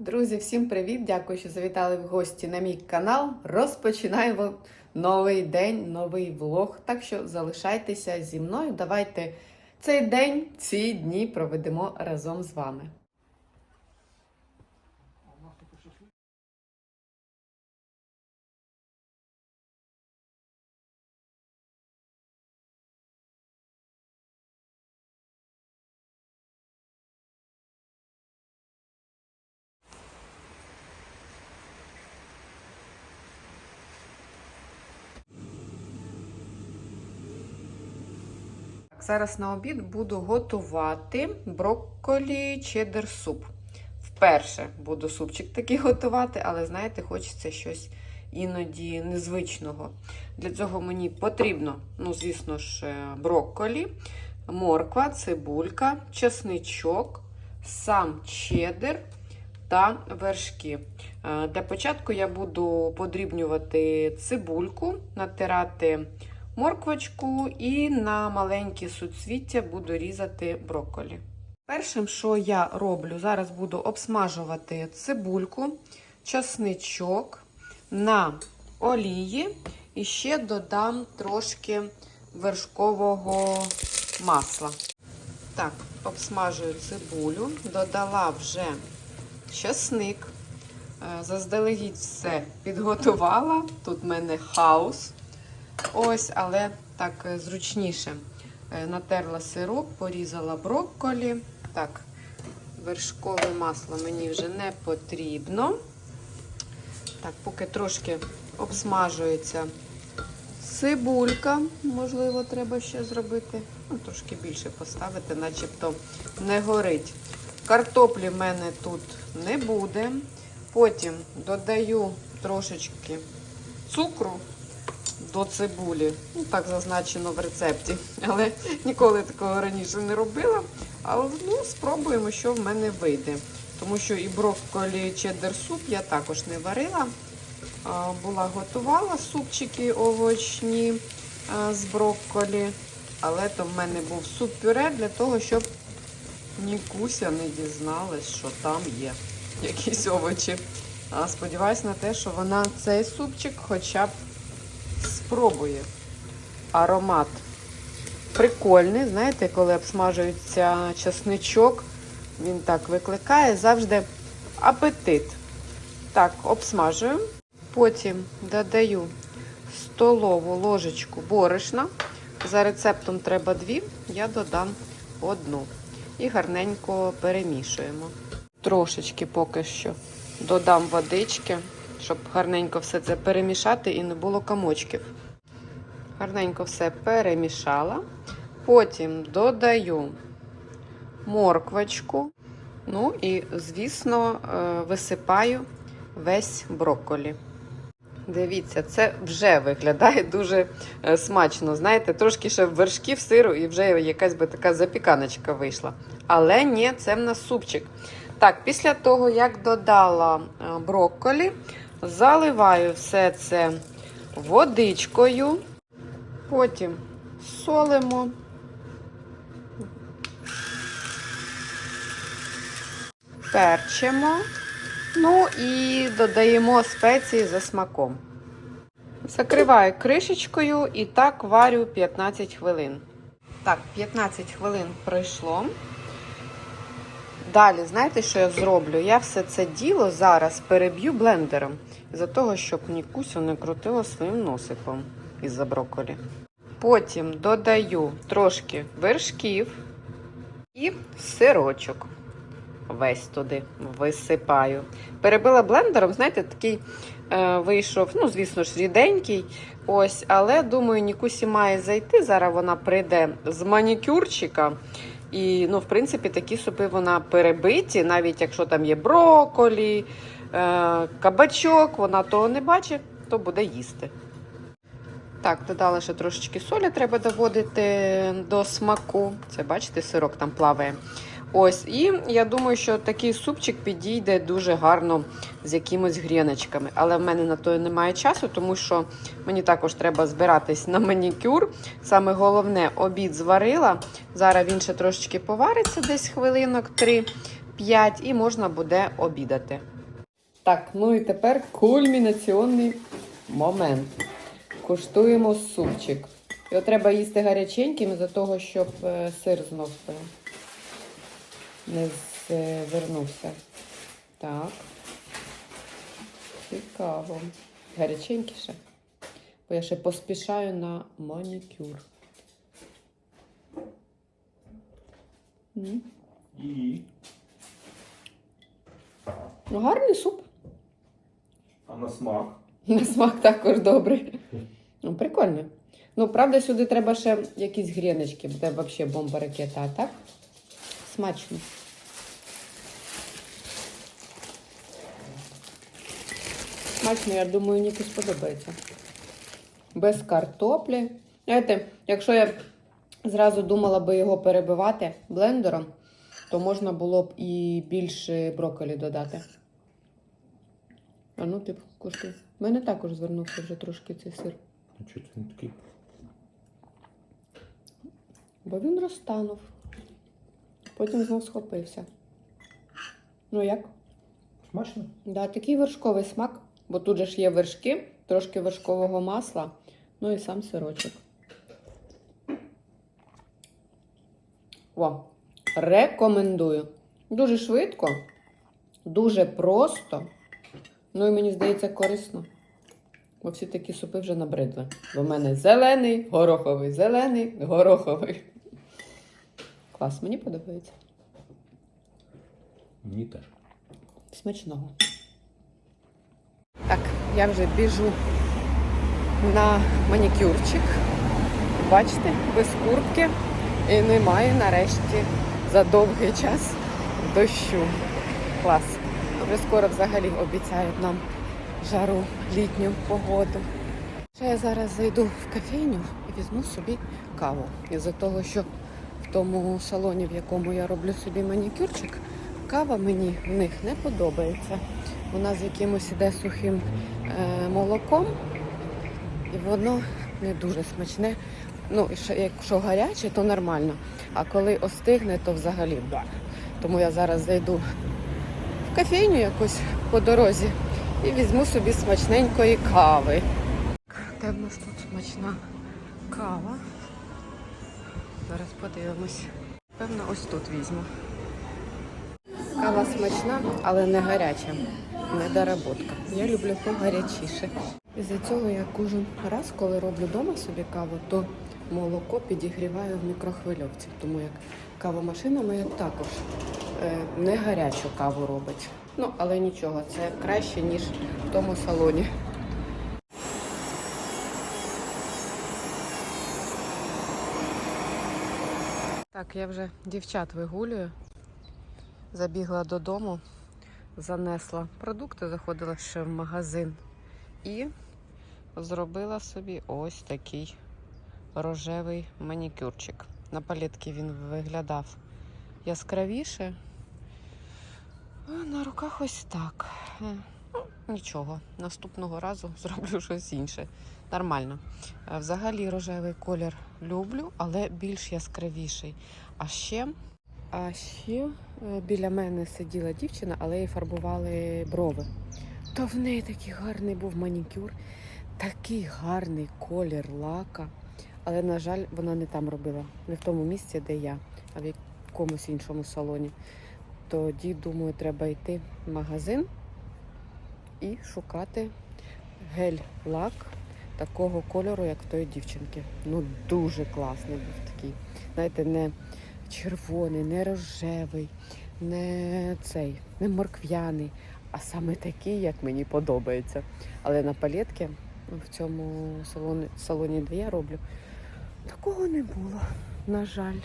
Друзі, всім привіт! Дякую, що завітали в гості на мій канал. Розпочинаємо новий день, новий влог. Так що залишайтеся зі мною. Давайте цей день, ці дні проведемо разом з вами. Зараз на обід буду готувати брокколі чеддер суп. Вперше буду супчик такий готувати, але знаєте, хочеться щось іноді незвичного. Для цього мені потрібно, ну, звісно ж, е, брокколі, морква, цибулька, чесничок, сам чеддер та вершки. Е, Для початку я буду подрібнювати цибульку, натирати морквочку і на маленькі суцвіття буду різати брокколі. Першим, що я роблю, зараз буду обсмажувати цибульку, часничок на олії і ще додам трошки вершкового масла. Так, обсмажую цибулю, додала вже часник. Е, Заздалегідь все підготувала. Тут в мене хаос. Ось, але так е, зручніше. Е, Натерла сироп, порізала брокколі. Так, вершкове масло мені вже не потрібно. Так, поки трошки обсмажується цибулька, можливо, треба ще зробити. Ну, трошки більше поставити, начебто не горить. Картоплі в мене тут не буде. Потім додаю трошечки цукру до цибулі. Ну, так зазначено в рецепті. Але ніколи такого раніше не робила. Але ну, спробуємо, що в мене вийде. Тому що і брокколі чеддер суп я також не варила. Була готувала супчики овочні з брокколі. Але то в мене був суп-пюре для того, щоб Нікуся не дізналась, що там є якісь овочі. А сподіваюсь на те, що вона цей супчик хоча б спробує. Аромат прикольний. Знаєте, коли обсмажується часничок, він так викликає завжди апетит. Так, обсмажую. Потім додаю столову ложечку борошна. За рецептом треба дві, я додам одну. І гарненько перемішуємо. Трошечки поки що додам водички, щоб гарненько все це перемішати і не було комочків. Гарненько все перемішала. Потім додаю морквочку. Ну і, звісно, е, висипаю весь брокколі. Дивіться, це вже виглядає дуже е, смачно. Знаєте, трошки ще вершків сиру і вже якась би така запіканочка вийшла. Але ні, це в нас супчик. Так, після того, як додала е, брокколі, заливаю все це водичкою, потім солимо. Перчимо. Ну і додаємо спеції за смаком. Закриваю кришечкою і так варю 15 хвилин. Так, 15 хвилин пройшло. Далі, знаєте, що я зроблю? Я все це діло зараз переб'ю блендером, за того, щоб Нікусю не крутило своїм носиком із-за брокколі. Потім додаю трошки вершків і сирочок. Весь туди висипаю. Перебила блендером, знаєте, такий е, вийшов, ну, звісно ж, ріденький. Ось, але думаю, Нікусі має зайти. Зараз вона прийде з манікюрчика. І, ну, в принципі, такі супи вона перебиті, навіть якщо там є броколі, е, кабачок, вона того не бачить, то буде їсти. Так, додала ще трошечки солі, треба доводити до смаку. Це, бачите, сирок там плаває. Ось, і я думаю, що такий супчик підійде дуже гарно з якимось гріночками. Але в мене на то немає часу, тому що мені також треба збиратись на манікюр. Саме головне, обід зварила. Зараз він ще трошечки повариться, десь хвилинок три. 5 і можна буде обідати. Так, ну і тепер кульмінаційний момент. Куштуємо супчик. Його треба їсти гаряченьким за того, щоб е, сир знов е, не звернувся. Так. Цікаво. Гаряченькіше. Бо я ще поспішаю на манікюр. І. Ну, гарний суп. А на смак. На смак також добрий. Ну, прикольно. Ну, правда, сюди треба ще якісь гріночки, буде взагалі бомба ракета, а так? Смачно. Смачно, я думаю, Ніку сподобається. Без картоплі. Знаєте, якщо я зразу думала би його перебивати блендером, то можна було б і більше брокколі додати. А ну, ти куштуй. У мене також звернувся вже трошки цей сир. А чого це він такий? Бо він розтанув. Потім знов схопився. Ну як? Смачно? Да, такий вершковий смак, бо тут же ж є вершки, трошки вершкового масла, ну і сам сирочок. О, рекомендую. Дуже швидко, дуже просто. Ну і мені здається, корисно. Бо всі такі супи вже набридли. Бо в мене зелений, гороховий, зелений, гороховий. Клас, мені подобається. Мені теж. Смачного. Так, я вже біжу на манікюрчик. Бачите, без куртки. І немає нарешті за довгий час дощу. Клас. Вже скоро взагалі обіцяють нам жару літню погоду. Ще я зараз зайду в кофейню і візьму собі каву. Із-за того, що в тому салоні, в якому я роблю собі манікюрчик, кава мені в них не подобається. Вона з якимось іде сухим е, молоком, і воно не дуже смачне. Ну, якщо гаряче, то нормально. А коли остигне, то взагалі. Тому я зараз зайду кофейню якусь по дорозі і візьму собі смачненької кави. Де в нас тут смачна кава? Зараз подивимось. Певно, ось тут візьму. Кава смачна, але не гаряча. Недоработка. Я люблю погарячіше. Із-за цього я кожен раз, коли роблю вдома собі каву, то молоко підігріваю в мікрохвильовці, тому як кавомашина моя також не гарячу каву робить. Ну, але нічого, це краще, ніж в тому салоні. Так, я вже дівчат вигулюю. Забігла додому, занесла продукти, заходила ще в магазин і зробила собі ось такий рожевий манікюрчик. На палітці він виглядав яскравіше. На руках ось так. Е, Ну, нічого, наступного разу зроблю щось інше. Нормально. Е, Взагалі рожевий колір люблю, але більш яскравіший. А ще, а ще е, біля мене сиділа дівчина, але їй фарбували брови. То в неї такий гарний був манікюр, такий гарний колір лака. Але, на жаль, вона не там робила, не в тому місці, де я, а в якомусь іншому салоні. Тоді, думаю, треба йти в магазин і шукати гель-лак такого кольору, як в тої дівчинки. Ну, дуже класний був такий. Знаєте, не червоний, не рожевий, не цей, не морквяний, а саме такий, як мені подобається. Але на палетки в цьому салоні, салоні, де я роблю, такого не було, на жаль.